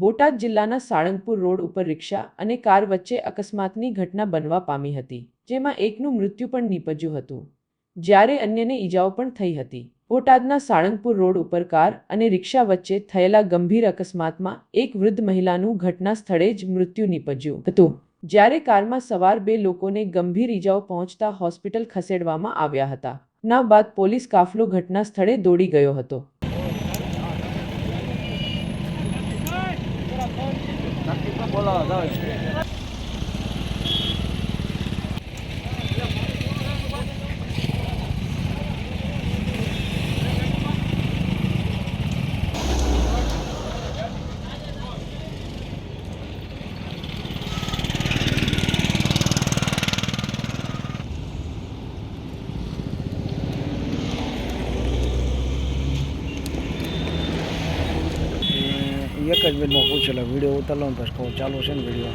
બોટાદ જિલ્લાના સાળંગપુર રોડ ઉપર રિક્ષા અને કાર વચ્ચે અકસ્માતની ઘટના બનવા પામી હતી, જેમાં એકનું મૃત્યુ પણ નીપજ્યું હતું. જ્યારે અન્યને ઈજાઓ પણ થઈ હતી. બોટાદના સાળંગપુર રોડ ઉપર કાર અને રિક્ષા વચ્ચે થયેલા ગંભીર અકસ્માતમાં એક વૃદ્ધ મહિલાનું ઘટના સ્થળે જ મૃત્યુ નીપજ્યું હતું. જ્યારે કારમાં સવાર બે લોકોને ગંભીર ઈજાઓ પહોંચતા હોસ્પિટલ ખસેડવામાં આવ્યા હતા. ના બાદ પોલીસ કાફલો ઘટના સ્થળે દોડી ગયો હતો. বলা એક જ મિનિટમાં પૂછેલા. વીડિયો ઉતારલો ને પછી કહું ચાલુ છે ને વીડિયો?